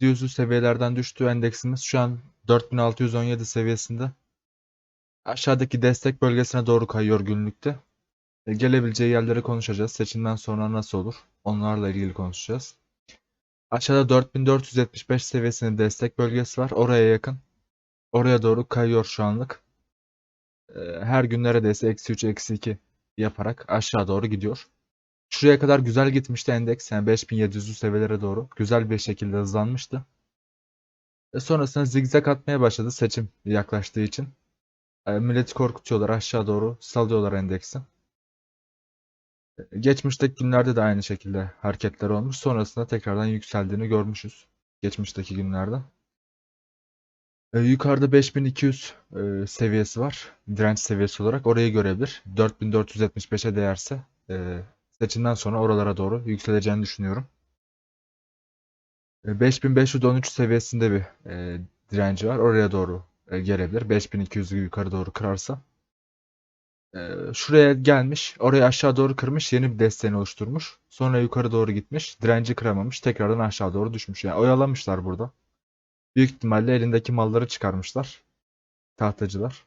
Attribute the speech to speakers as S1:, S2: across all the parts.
S1: yüzlü seviyelerden düştü. Endeksimiz şu an 4617 seviyesinde. Aşağıdaki destek bölgesine doğru kayıyor günlükte. E, Gelebileceği yerleri konuşacağız. Seçimden sonra nasıl olur? Onlarla ilgili konuşacağız. Aşağıda 4475 seviyesinde destek bölgesi var. Oraya yakın. Oraya doğru kayıyor şu anlık. E, Her gün neredeyse eksi 3, eksi 2 yaparak aşağı doğru gidiyor. Şuraya kadar güzel gitmişti endeks. Yani 5700'lü seviyelere doğru. Güzel bir şekilde hızlanmıştı. E sonrasında zigzag atmaya başladı seçim yaklaştığı için. E, milleti korkutuyorlar aşağı doğru salıyorlar endeksi. E, Geçmişteki günlerde de aynı şekilde hareketler olmuş. Sonrasında tekrardan yükseldiğini görmüşüz. Geçmişteki günlerde. E, yukarıda 5200 e, seviyesi var. Direnç seviyesi olarak. Orayı görebilir. 4475'e değerse e, seçimden sonra oralara doğru yükseleceğini düşünüyorum. E, 5513 seviyesinde bir e, direnci var. Oraya doğru e, gelebilir. 5200'ü yukarı doğru kırarsa. E, şuraya gelmiş. Orayı aşağı doğru kırmış. Yeni bir desteğini oluşturmuş. Sonra yukarı doğru gitmiş. Direnci kıramamış. Tekrardan aşağı doğru düşmüş. Yani oyalamışlar burada. Büyük ihtimalle elindeki malları çıkarmışlar. Tahtacılar.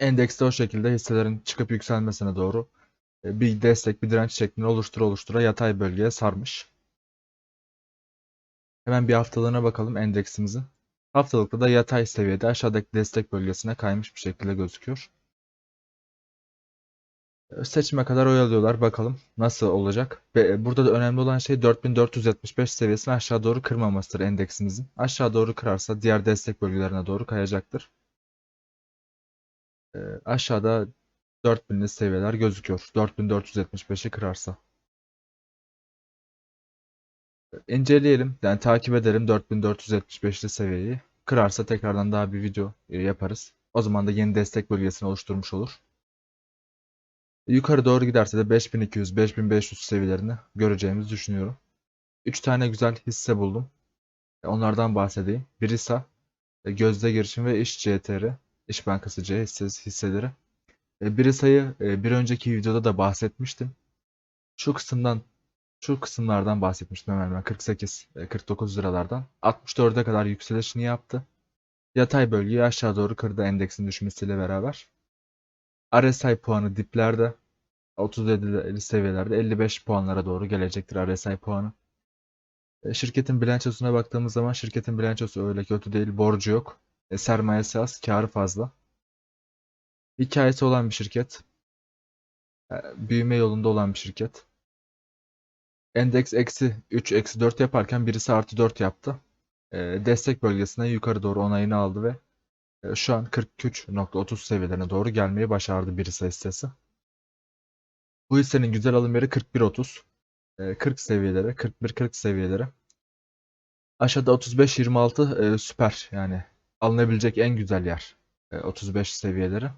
S1: Endekste o şekilde hisselerin çıkıp yükselmesine doğru e, bir destek, bir direnç şeklinde oluştura oluştura yatay bölgeye sarmış. Hemen bir haftalığına bakalım endeksimizin. Haftalıkta da yatay seviyede aşağıdaki destek bölgesine kaymış bir şekilde gözüküyor. E, Seçime kadar oyalıyorlar. Bakalım nasıl olacak. Ve burada da önemli olan şey 4475 seviyesini aşağı doğru kırmamasıdır endeksimizin. Aşağı doğru kırarsa diğer destek bölgelerine doğru kayacaktır. E, Aşağıda 4000'li seviyeler gözüküyor. 4475'i kırarsa. İnceleyelim. Yani takip edelim 4475'li seviyeyi. Kırarsa tekrardan daha bir video e, yaparız. O zaman da yeni destek bölgesini oluşturmuş olur. Yukarı doğru giderse de 5200-5500 seviyelerini göreceğimizi düşünüyorum. 3 tane güzel hisse buldum. E, Onlardan bahsedeyim. Birisa, e, Gözde Girişim ve İş CTR, İş Bankası C hisseleri. E, Birisa'yı e, bir önceki videoda da bahsetmiştim. Şu kısımdan şu kısımlardan bahsetmiştim hemen hemen 48 e, 49 liralardan 64'e kadar yükselişini yaptı. Yatay bölgeyi aşağı doğru kırdı endeksin düşmesiyle beraber. RSI puanı diplerde 37 seviyelerde 55 puanlara doğru gelecektir RSI puanı. E, Şirketin bilançosuna baktığımız zaman şirketin bilançosu öyle kötü değil, borcu yok. E, sermayesi az, karı fazla. Hikayesi olan bir şirket. E, Büyüme yolunda olan bir şirket. Endeks eksi 3, eksi 4 yaparken birisi artı 4 yaptı. E, destek bölgesine yukarı doğru onayını aldı ve e, şu an 43.30 seviyelerine doğru gelmeyi başardı birisi hissesi. Bu hissenin güzel alım yeri 41.30. E, 40 seviyeleri, 41-40 seviyeleri. Aşağıda 35-26 e, süper yani alınabilecek en güzel yer. E, 35 seviyeleri.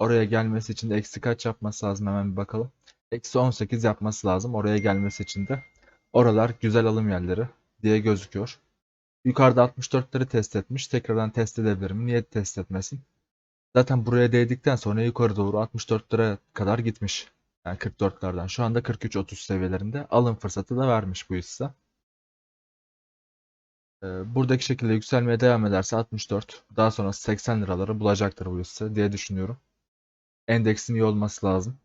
S1: Oraya gelmesi için de eksi kaç yapması lazım hemen bir bakalım. Eksi 18 yapması lazım oraya gelmesi için de. Oralar güzel alım yerleri diye gözüküyor. Yukarıda 64'leri test etmiş. Tekrardan test edebilir mi? Niye test etmesin? Zaten buraya değdikten sonra yukarı doğru 64'lere kadar gitmiş. Yani 44'lerden. Şu anda 43-30 seviyelerinde alım fırsatı da vermiş bu hisse. Ee, Buradaki şekilde yükselmeye devam ederse 64, daha sonra 80 liraları bulacaktır bu hisse diye düşünüyorum. Endeksin iyi olması lazım.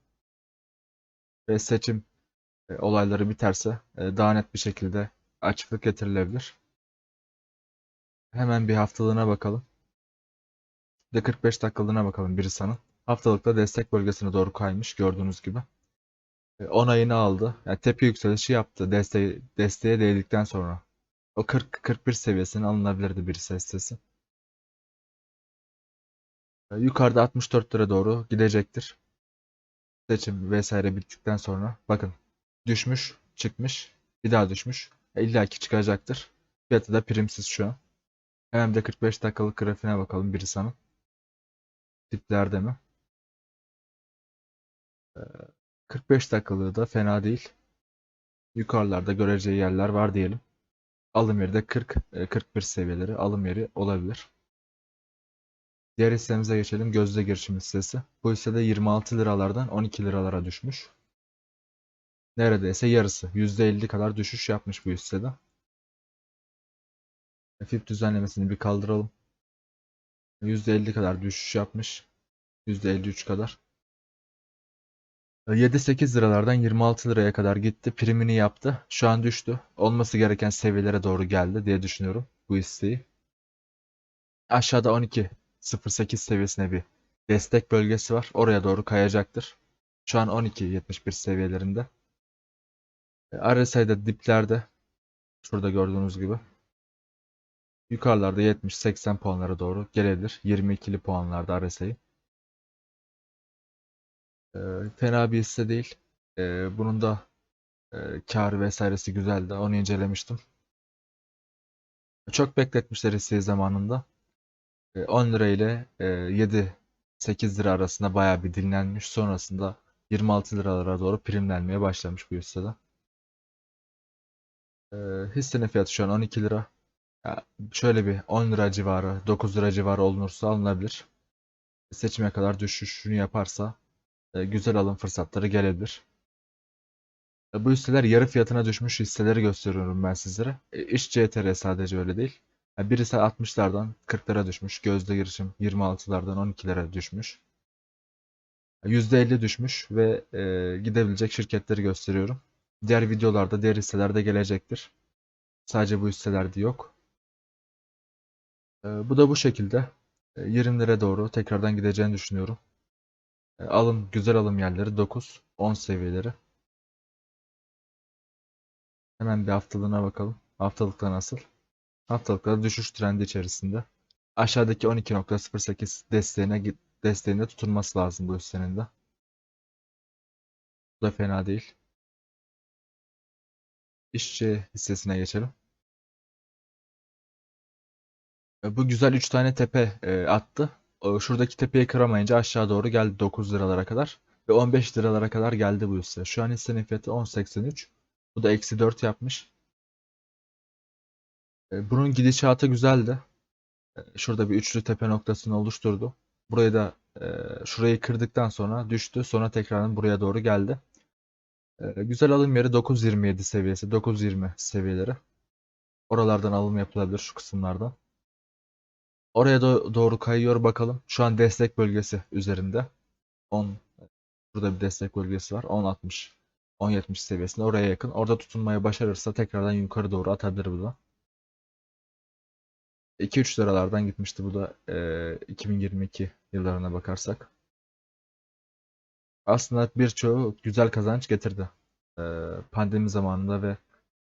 S1: Ve seçim e, olayları biterse e, daha net bir şekilde açıklık getirilebilir. Hemen bir haftalığına bakalım. Bir de 45 dakikalığına bakalım Birisa'nın. Haftalıkta destek bölgesine doğru kaymış gördüğünüz gibi. E, Onayını aldı. Yani tepe yükselişi yaptı desteğe, desteğe değdikten sonra. O 40-41 seviyesine alınabilirdi Birisa hissesi. E, Yukarıda 64 lira doğru gidecektir. Seçim vesaire bittikten sonra. Bakın düşmüş, çıkmış, bir daha düşmüş. E, İlla ki çıkacaktır. Fiyatı da primsiz şu an. Hemen bir de 45 dakikalık grafiğine bakalım Birisa'nın. Tiplerde mi? Ee, 45 dakikalığı da fena değil. Yukarılarda göreceği yerler var diyelim. Alım yeri de 40-41 seviyeleri alım yeri olabilir. Diğer hissemize geçelim. Gözde girişim hissesi. Bu hisse de 26 liralardan 12 liralara düşmüş. Neredeyse yarısı. %50 kadar düşüş yapmış bu hissede. FIP düzenlemesini bir kaldıralım. %50 kadar düşüş yapmış. %53 kadar. 7-8 liralardan 26 liraya kadar gitti. Primini yaptı. Şu an düştü. Olması gereken seviyelere doğru geldi diye düşünüyorum bu isteği. Aşağıda 12.08 seviyesine bir destek bölgesi var. Oraya doğru kayacaktır. Şu an 12.71 seviyelerinde. RSI'de diplerde. Şurada gördüğünüz gibi. Yukarılarda 70-80 puanlara doğru gelebilir. 22'li puanlarda RSI. Ee, fena bir hisse değil. Ee, bunun da e, karı vesairesi güzeldi. Onu incelemiştim. Çok bekletmişler hisseyi zamanında. E, 10 lira ile e, 7-8 lira arasında bayağı bir dinlenmiş. Sonrasında 26 liralara doğru primlenmeye başlamış bu hissede. E, hissenin fiyatı şu an 12 lira. Şöyle bir 10 lira civarı, 9 lira civarı olunursa alınabilir. Seçime kadar düşüşünü yaparsa e, güzel alım fırsatları gelebilir. E, Bu hisseler yarı fiyatına düşmüş hisseleri gösteriyorum ben sizlere. E, İş CTR sadece öyle değil. E, Birisi 60'lardan 40'lara düşmüş. Gözde girişim 26'lardan 12'lere düşmüş. E, %50 düşmüş ve e, gidebilecek şirketleri gösteriyorum. Diğer videolarda diğer hisseler de gelecektir. Sadece bu hisselerde yok. E, Bu da bu şekilde. E, 20'lere doğru tekrardan gideceğini düşünüyorum. E, Alım, güzel alım yerleri 9, 10 seviyeleri. Hemen bir haftalığına bakalım. Haftalıkta nasıl? Haftalıkta düşüş trendi içerisinde. Aşağıdaki 12.08 desteğine desteğinde tutunması lazım bu hissenin de. Bu da fena değil. İşçi hissesine geçelim. E, Bu güzel 3 tane tepe e, attı. O, Şuradaki tepeyi kıramayınca aşağı doğru geldi 9 liralara kadar. Ve 15 liralara kadar geldi bu hisse. Şu an hissenin fiyatı 10.83. Bu da eksi 4 yapmış. E, Bunun gidişatı güzeldi. E, Şurada bir üçlü tepe noktasını oluşturdu. Burayı da e, şurayı kırdıktan sonra düştü. Sonra tekrardan buraya doğru geldi. Güzel alım yeri 9.27 seviyesi. 9.20 seviyeleri. Oralardan alım yapılabilir şu kısımlardan. Oraya do- doğru kayıyor bakalım. Şu an destek bölgesi üzerinde. 10 burada bir destek bölgesi var. 10.60 10.70 seviyesinde oraya yakın. Orada tutunmayı başarırsa tekrardan yukarı doğru atabilir bu da. 2-3 liralardan gitmişti bu da e, 2022 yıllarına bakarsak. Aslında birçoğu güzel kazanç getirdi. E, pandemi zamanında ve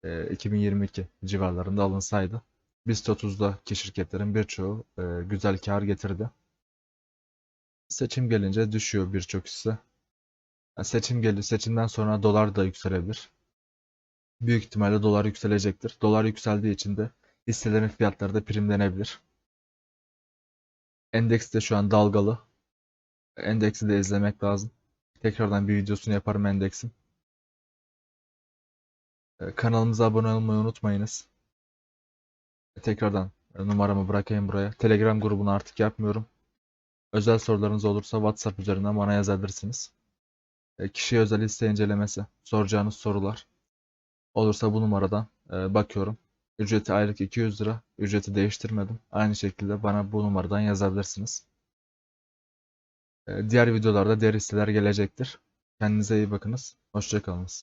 S1: e, 2022 civarlarında alınsaydı. BIST 30'daki şirketlerin birçoğu e, güzel kar getirdi. Seçim gelince düşüyor birçok hisse. Yani seçim gelir, seçimden sonra dolar da yükselebilir. Büyük ihtimalle dolar yükselecektir. Dolar yükseldiği için de hisselerin fiyatları da primlenebilir. Endeks de şu an dalgalı. Endeksi de izlemek lazım. Tekrardan bir videosunu yaparım endeksin. E, Kanalımıza abone olmayı unutmayınız. Tekrardan numaramı bırakayım buraya. Telegram grubunu artık yapmıyorum. Özel sorularınız olursa WhatsApp üzerinden bana yazabilirsiniz. E, Kişiye özel hisse incelemesi, soracağınız sorular olursa bu numaradan e, bakıyorum. Ücreti aylık 200 lira. Ücreti değiştirmedim. Aynı şekilde bana bu numaradan yazabilirsiniz. E, Diğer videolarda diğer hisseler gelecektir. Kendinize iyi bakınız. Hoşça kalınız.